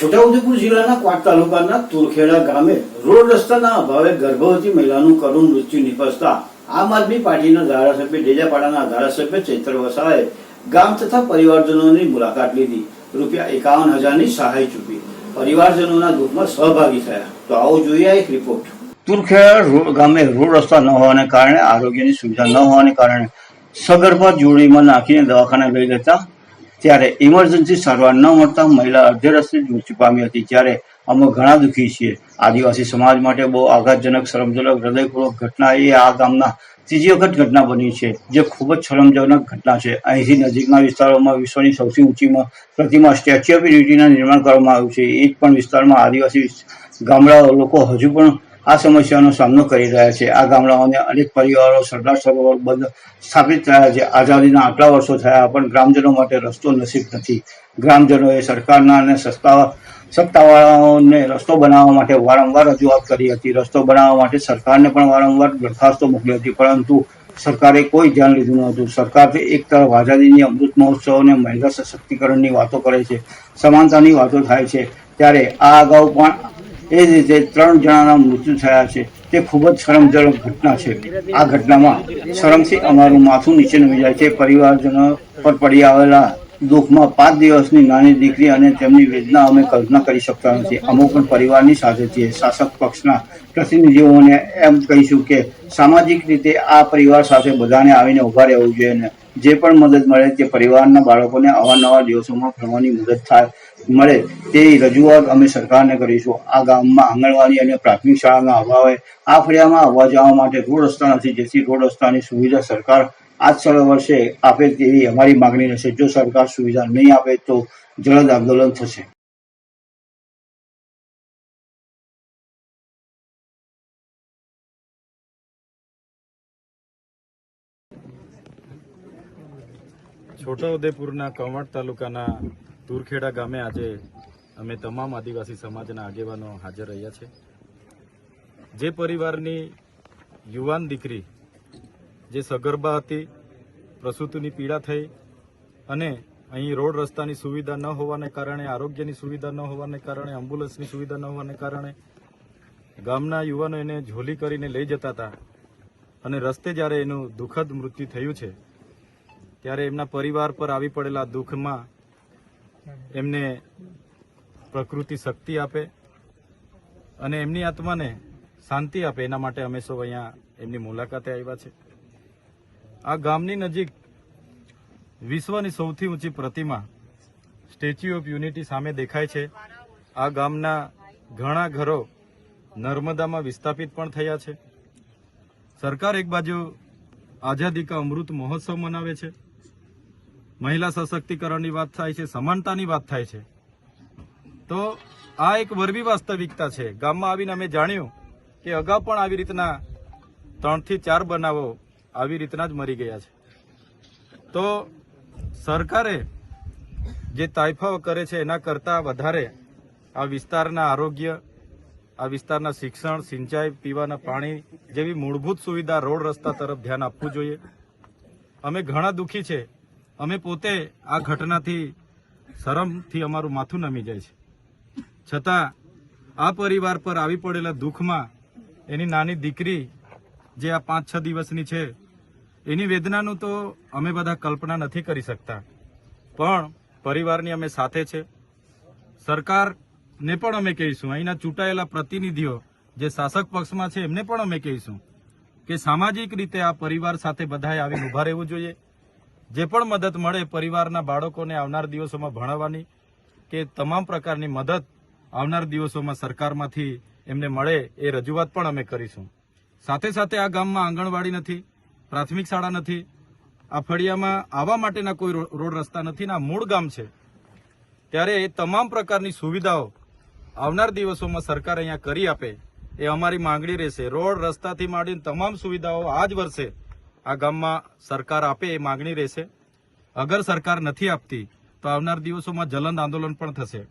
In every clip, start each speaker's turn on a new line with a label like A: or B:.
A: છોટાઉદેપુર જિલ્લાના ક્વાટ તાલુકાના તુરખેડા ગામે રોડ રસ્તાના અભાવે ગર્ભવતી મહિલાનું કરુણ મૃત્યુ નિપજતા આમ આદમી પાર્ટીના ધારાસભ્ય ડેજાપાડાના ધારાસભ્ય ચૈત્ર વસાએ ગામ તથા પરિવારજનોની મુલાકાત લીધી. રૂપિયા એકાવન હજારની સહાય ચૂકી પરિવારજનોના દુઃખમાં સહભાગી થયા. તો આવો જોઈએ એક રિપોર્ટ તુરખેડા રોડ ગામે રોડ રસ્તા ન હોવાને કારણે આરોગ્યની સુવિધા ન હોવાને કારણે સગર્ભા જોડીમાં નાખીને દવાખાને લઈ જતા ત્યારે ઇમરજન્સી સારવાર ન મળતા મહિલા અડધે જ મૃત્યુ પામી હતી. ત્યારે અમે ઘણા દુઃખી છીએ. આદિવાસી સમાજ માટે બહુ આઘાતજનક, શરમજનક, હૃદયપૂર્વક ઘટના એ આ ગામના ત્રીજી વખત ઘટના બની છે, જે ખૂબ જ શરમજનક ઘટના છે. અહીંથી નજીકના વિસ્તારોમાં વિશ્વની સૌથી ઊંચીમાં પ્રતિમા સ્ટેચ્યુ ઓફ યુનિટીના નિર્માણ કરવામાં આવ્યું છે. એ જ પણ વિસ્તારમાં આદિવાસી ગામડા લોકો હજુ પણ આ સમસ્યાનો સામનો કરી રહ્યા છે. આ ગામડાઓને અનેક પરિવારો, સરદાર સરોવર બંધ સ્થાપિત થયા છે. આઝાદીના આટલા વર્ષો થયા પણ ગ્રામજનો માટે રસ્તો નસીબ નથી. ગ્રામજનોએ સરકારના અને સસ્તા સત્તાવાળાઓને રસ્તો બનાવવા માટે વારંવાર રજૂઆત કરી હતી. રસ્તો બનાવવા માટે સરકારને પણ વારંવાર દરખાસ્તો મોકલી હતી. પરંતુ સરકારે કોઈ ધ્યાન લીધું ન હતું સરકાર એક તરફ આઝાદીની અમૃત મહોત્સવ અને મહિલા સશક્તિકરણની વાતો કરે છે. સમાનતાની વાતો થાય છે. ત્યારે આ અગાઉ પણ એ રીતે ત્રણ જણાના મૃત્યુ થયા છે, તે ખૂબ જ શરમજનક ઘટના છે. આ ઘટનામાં શરમથી અમારું માથું નીચે નમી જાય છે. પરિવારજનો પર પડી આવેલા દુઃખમાં પાંચ દિવસની નાની દીકરી અને તેમની વેદના અમે કલ્પના કરી શકતા નથી. અમે પણ પરિવારની સાથે છીએ. શાસક પક્ષના પ્રતિનિધિઓને એમ કહીશું કે સામાજિક રીતે આ પરિવાર સાથે બધાને આવીને ઊભા રહેવું જોઈએ જે પણ મદદ મળે તે પરિવારના બાળકોને અવારનવાર દિવસોમાં ભણવાની મદદ થાય, મળે તેવી રજૂઆત અમે સરકારને કરીશું. આ ગામમાં આંગણવાડી અને પ્રાથમિક શાળાના અભાવે આ ફળિયામાં આવવા જવા માટે રોડ રસ્તા નથી જેથી રોડ રસ્તાની સુવિધા સરકાર આજ સરળ વર્ષે આપે તેવી અમારી માગણી રહેશે. જો સરકાર સુવિધા નહીં આપે તો જલદ આંદોલન થશે.
B: છોટાઉદેપુરના કંવટ તાલુકાના તુરખેડા ગામે આજે અમે તમામ આદિવાસી સમાજના આગેવાનો હાજર રહ્યા છે. જે પરિવારની યુવાન દીકરી, જે સગર્ભા હતી, પ્રસૂતિની પીડા થઈ અને અહીં રોડ રસ્તાની સુવિધા ન હોવાને કારણે, આરોગ્યની સુવિધા ન હોવાને કારણે એમ્બ્યુલન્સની સુવિધા ન હોવાને કારણે ગામના યુવાનો એને ઝોલી કરીને લઈ જતા હતા અને રસ્તે જ્યારે એનું દુઃખદ મૃત્યુ થયું છે ત્યારે એમના પરિવાર પર આવી પડેલા દુઃખમાં એમને પ્રકૃતિ શક્તિ આપે અને એમની આત્માને શાંતિ આપે. એના માટે અમે સૌ અહીંયા એમની મુલાકાતે આવ્યા છે. આ ગામની નજીક વિશ્વની સૌથી ઊંચી પ્રતિમા સ્ટેચ્યુ ઓફ યુનિટી સામે દેખાય છે. આ ગામના ઘણા ઘરો નર્મદામાં વિસ્થાપિત પણ થયા છે. સરકાર એક બાજુ આઝાદી કા અમૃત મહોત્સવ મનાવે છે. મહિલા સશક્તિકરણની વાત થાય છે, સમાનતાની વાત થાય છે. તો આ એક વરવી વાસ્તવિકતા છે. ગામમાં આવીને અમે જાણ્યું કે અગાઉ પણ આવી રીતના ત્રણથી ચાર બનાવો આવી રીતના જ મરી ગયા છે. તો સરકારે જે તાઇફાઓ કરે છે, એના કરતાં વધારે આ વિસ્તારના આરોગ્ય, આ વિસ્તારના શિક્ષણ, સિંચાઈ, પીવાના પાણી જેવી મૂળભૂત સુવિધા રોડ રસ્તા તરફ ધ્યાન આપવું જોઈએ. અમે ઘણા દુઃખી છે અમે પોતે આ ઘટનાથી શરમથી અમારું માથું નમી જાય છે. છતાં આ પરિવાર પર આવી પડેલા દુઃખમાં એની નાની દીકરી જે આ પાંચ છ દિવસની છે, એની વેદનાનું તો અમે બધા કલ્પના નથી કરી શકતા. પણ પરિવારની અમે સાથે છે. સરકારને પણ અમે કહીશું. અહીંના ચૂંટાયેલા પ્રતિનિધિઓ, જે શાસક પક્ષમાં છે, એમને પણ અમે કહીશું કે સામાજિક રીતે આ પરિવાર સાથે બધાએ આવીને ઊભા રહેવું જોઈએ. જે પણ મદદ મળે પરિવારના બાળકોને આવનાર દિવસોમાં ભણાવવાની કે તમામ પ્રકારની મદદ આવનાર દિવસોમાં સરકારમાંથી એમને મળે એ રજૂઆત પણ અમે કરીશું. સાથે સાથે આ ગામમાં આંગણવાડી નથી, પ્રાથમિક શાળા નથી, આ ફળિયામાં આવવા માટેના કોઈ રોડ રસ્તા નથી ને આ મૂળ ગામ છે. ત્યારે એ તમામ પ્રકારની સુવિધાઓ આવનાર દિવસોમાં સરકાર અહીંયા કરી આપે એ અમારી માંગણી રહેશે. રોડ રસ્તાથી માંડીને તમામ સુવિધાઓ આ જ વર્ષે આ ગામમાં સરકાર આપે એ માગણી રહેશે. અગર સરકાર નથી આપતી, તો આવનાર દિવસોમાં જલંદ આંદોલન પણ થશે.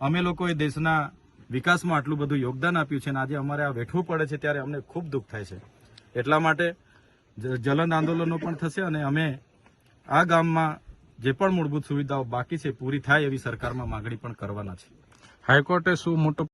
B: અમે લોકોએ દેશના વિકાસમાં આટલું બધું યોગદાન આપ્યું છે અને આજે અમારે આ વેઠવું પડે છે ત્યારે અમને ખૂબ દુઃખ થાય છે. એટલા માટે જલંદ આંદોલનો પણ થશે અને અમે આ ગામમાં જે પણ મૂળભૂત સુવિધાઓ બાકી છે પૂરી થાય એવી સરકારમાં માંગણી પણ કરવાના છે.
C: હાઈકોર્ટે શું મોટો